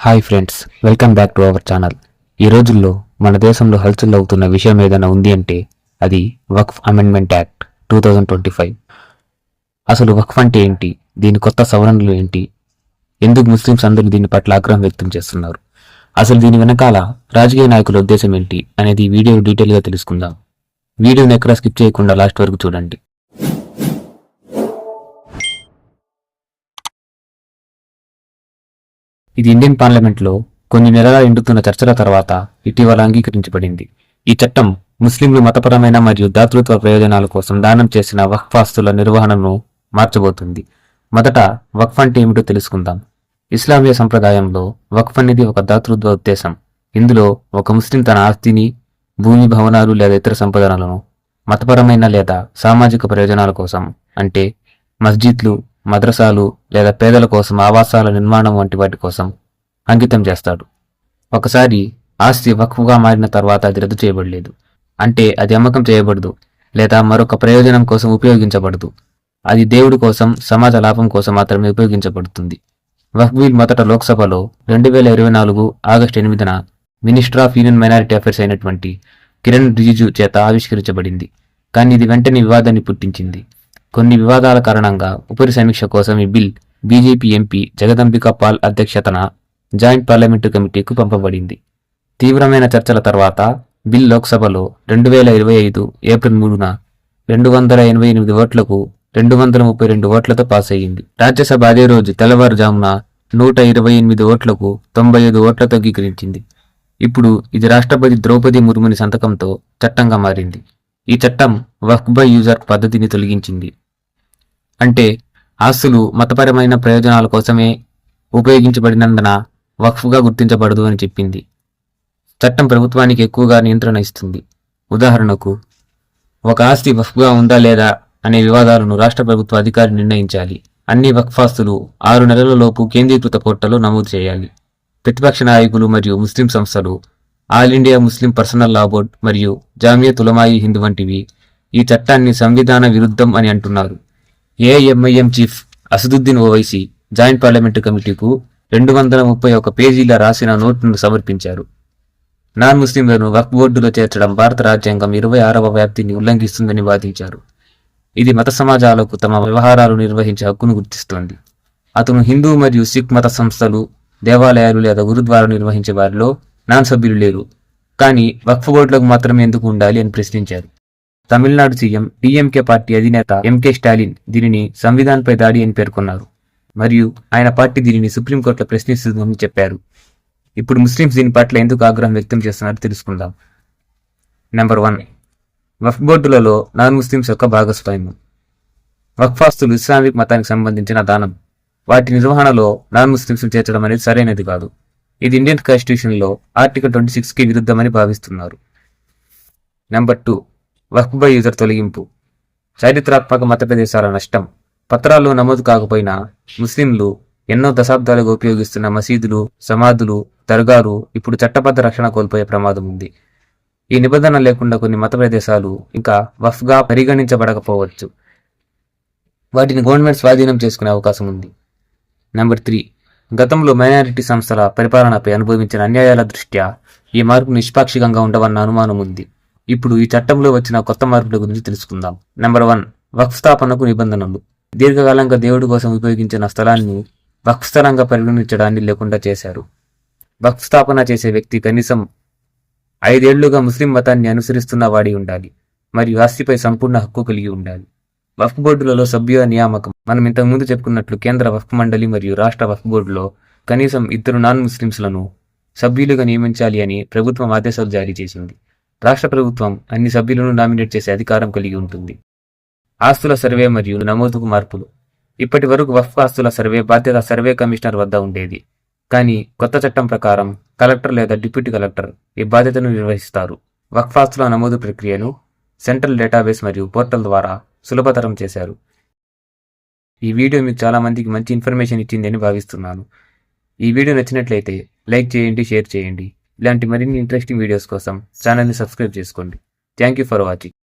Hi friends welcome back to our channel ఈ రోజుల్లో మన దేశంలో హల్చల్ అవుతున్న విషయం ఏదైనా ఉంది అంటే అది Waqf amendment act two thousand twenty five అసలు వక్ఫ్ అంటే ఏంటి? దీని కొత్త సవరణలు ఏంటి? ఎందుకు ముస్లిమ్స్ అందరూ దీని పట్ల ఆగ్రహం వ్యక్తం చేస్తున్నారు? అసలు దీని వెనకాల రాజకీయ నాయకుల ఉద్దేశం ఏంటి అనేది వీడియో డీటెయిల్గా తెలుసుకుందాం. వీడియోని ఎక్కడ స్కిప్ చేయకుండా లాస్ట్ వరకు చూడండి. ఇది ఇండియన్ పార్లమెంట్లో కొన్ని నెలల ఎండుతున్న చర్చల తర్వాత ఇటీవల అంగీకరించబడింది. ఈ చట్టం ముస్లింలు మతపరమైన మరియు దాతృత్వ ప్రయోజనాల కోసం దానం చేసిన వక్ఫాస్తుల నిర్వహణను మార్చబోతుంది. మొదట వక్ఫ్ అంటే ఏమిటో తెలుసుకుందాం. ఇస్లామీయ సంప్రదాయంలో వక్ఫ్ అనేది ఒక దాతృత్వ ఉద్దేశం. ఇందులో ఒక ముస్లిం తన ఆస్తిని భూమి భవనాలు లేదా ఇతర సంపదనలను మతపరమైన లేదా సామాజిక ప్రయోజనాల కోసం అంటే మస్జిద్లు మద్రసాలు లేదా పేదల కోసం ఆవాసాల నిర్మాణం వంటి వాటి కోసం అంకితం చేస్తాడు. ఒకసారి ఆస్తి వక్ఫ్గా మారిన తర్వాత అది రద్దు చేయబడలేదు. అంటే అది అమ్మకం చేయబడదు లేదా మరొక ప్రయోజనం కోసం ఉపయోగించబడదు. అది దేవుడి కోసం సమాజ లాభం కోసం మాత్రమే ఉపయోగించబడుతుంది. వక్ఫ్ మొదట లోక్సభలో రెండు వేల ఇరవై నాలుగు ఆగస్టు ఎనిమిదిన minister of union minority affairs అయినటువంటి కిరణ్ రిజిజు చేత ఆవిష్కరించబడింది. కానీ ఇది వెంటనే వివాదాన్ని పుట్టించింది. కొన్ని వివాదాల కారణంగా ఉపరి సమీక్ష కోసం ఈ bill BJP MP Jagdambika Pal అధ్యక్షతన జాయింట్ పార్లమెంటు కమిటీకు పంపబడింది. తీవ్రమైన చర్చల తర్వాత బిల్ లోక్సభలో రెండు వేల ఇరవై ఐదు ఏప్రిల్ మూడున రెండు వందల ఎనభై ఎనిమిది ఓట్లకు రెండు వందల ముప్పై రెండు ఓట్లతో పాస్ అయ్యింది. రాజ్యసభ అదే రోజు తెల్లవారుజామున నూట ఇరవై ఎనిమిది ఓట్లకు తొంభై ఐదు ఓట్లతో అంగీకరించింది. ఇప్పుడు ఇది రాష్ట్రపతి ద్రౌపది ముర్ముని సంతకంతో చట్టంగా మారింది. ఈ చట్టం వక్బై యూజర్ పద్ధతిని తొలగించింది. అంటే ఆస్తులు మతపరమైన ప్రయోజనాల కోసమే ఉపయోగించబడినందున వక్ఫ్గా గుర్తించబడదు అని చెప్పింది. చట్టం ప్రభుత్వానికి ఎక్కువగా నియంత్రణ ఇస్తుంది. ఉదాహరణకు ఒక ఆస్తి వక్ఫ్గా ఉందా లేదా అనే వివాదాలను రాష్ట్ర ప్రభుత్వ అధికారి నిర్ణయించాలి. అన్ని వక్ఫాస్తులు ఆరు నెలలలోపు కేంద్రీకృత పోర్టల్లో నమోదు చేయాలి. ప్రతిపక్ష నాయకులు మరియు ముస్లిం సంస్థలు all India Muslim personal law board మరియు జామియా తులమాయి హింద్ వంటివి ఈ చట్టాన్ని సంవిధాన విరుద్ధం అని అంటున్నారు. AIMIM chief Asaduddin Owaisi joint parliament కమిటీకు రెండు వందల ముప్పై ఒక పేజీల రాసిన నోటును సమర్పించారు. నాన్ ముస్లింలను వక్ఫ్ బోర్డులో చేర్చడం భారత రాజ్యాంగం ఇరవై ఆరవ వ్యాప్తిని ఉల్లంఘిస్తుందని వాదించారు. ఇది మత సమాజాలకు తమ వ్యవహారాలు నిర్వహించే హక్కును గుర్తిస్తోంది. అతను హిందూ మరియు సిక్ మత సంస్థలు దేవాలయాలు లేదా గురుద్వారా నిర్వహించే వారిలో నాన్ సభ్యులు లేరు. కానీ వక్ఫ్ బోర్డులకు మాత్రమే ఎందుకు ఉండాలి అని ప్రశ్నించారు. తమిళనాడు సీఎం డిఎంకే పార్టీ అధినేత ఎంకే స్టాలిన్ దీనిని సంవిధాన్పై దాడి అని పేర్కొన్నారు. మరియు ఆయన పార్టీ దీనిని సుప్రీంకోర్టులో ప్రశ్నిస్తుందని చెప్పారు. ఇప్పుడు ముస్లింస్ దీని పట్ల ఎందుకు ఆగ్రహం వ్యక్తం చేస్తున్నారో తెలుసుకుందాం. నెంబర్ వన్ వక్ఫ్ బోర్డులలో నాన్ ముస్లింస్ యొక్క భాగస్వామ్యం. వక్ఫాస్తులు ఇస్లామిక్ మతానికి సంబంధించిన దానం. వాటి నిర్వహణలో నాన్ ముస్లింస్ చేర్చడం అనేది సరైనది కాదు. ఇది ఇండియన్ కాన్స్టిట్యూషన్లో ఆర్టికల్ ట్వంటీ సిక్స్కి విరుద్ధమని భావిస్తున్నారు. Number two Waqf by user తొలగింపు. చారిత్రాత్మక మత ప్రదేశాల నష్టం. పత్రాల్లో నమోదు కాకపోయినా ముస్లింలు ఎన్నో దశాబ్దాలుగా ఉపయోగిస్తున్న మసీదులు సమాధులు దర్గాలు ఇప్పుడు చట్టబద్ధ రక్షణ కోల్పోయే ప్రమాదం ఉంది. ఈ నిబంధన లేకుండా కొన్ని మత ప్రదేశాలు ఇంకా వఫ్గా పరిగణించబడకపోవచ్చు. వాటిని గవర్నమెంట్ స్వాధీనం చేసుకునే అవకాశం ఉంది. Number three. గతంలో మైనారిటీ సంస్థల పరిపాలనపై అనుభవించిన అన్యాయాల దృష్ట్యా ఈ మార్పు నిష్పాక్షికంగా ఉండవన్న అనుమానం ఉంది. ఇప్పుడు ఈ చట్టంలో వచ్చిన కొత్త మార్పుల గురించి తెలుసుకుందాం. నెంబర్ వన్ వక్ఫ్ స్థాపనకు నిబంధనలు. దీర్ఘకాలంగా దేవుడి కోసం ఉపయోగించిన స్థలాన్ని వక్ఫ్ స్థలంగా పరిగణించడాన్ని లేకుండా చేశారు. వక్ఫ్ స్థాపన చేసే వ్యక్తి కనీసం ఐదేళ్ళుగా ముస్లిం మతాన్ని అనుసరిస్తున్న వాడి ఉండాలి మరియు ఆస్తిపై సంపూర్ణ హక్కు కలిగి ఉండాలి. వక్ఫ్ బోర్డులలో సభ్యుల నియామకం. మనం ఇంతకుముందు చెప్పుకున్నట్లు కేంద్ర వక్ఫ్ మండలి మరియు రాష్ట్ర వక్ఫ్ బోర్డులో కనీసం ఇద్దరు నాన్ ముస్లింస్లను సభ్యులుగా నియమించాలి అని ప్రభుత్వం ఆదేశాలు జారీ చేసింది. రాష్ట్ర ప్రభుత్వం అన్ని సభ్యులను నామినేట్ చేసే అధికారం కలిగి ఉంటుంది. ఆస్తుల సర్వే మరియు నమోదుకు మార్పులు. ఇప్పటి వరకు వఫ్ ఆస్తుల సర్వే బాధ్యత సర్వే కమిషనర్ వద్ద ఉండేది. కానీ కొత్త చట్టం ప్రకారం కలెక్టర్ లేదా డిప్యూటీ కలెక్టర్ ఈ బాధ్యతను నిర్వహిస్తారు. వక్ఫ్ ఆస్తుల నమోదు ప్రక్రియను సెంట్రల్ డేటాబేస్ మరియు పోర్టల్ ద్వారా సులభతరం చేశారు. ఈ వీడియో మీకు చాలా మందికి మంచి ఇన్ఫర్మేషన్ ఇచ్చిందని భావిస్తున్నాను. ఈ వీడియో నచ్చినట్లయితే లైక్ చేయండి షేర్ చేయండి. ఇలాంటి మరిన్ని ఇంట్రెస్టింగ్ వీడియోస్ కోసం ఛానల్ని సబ్స్క్రైబ్ చేసుకోండి. Thank you for watching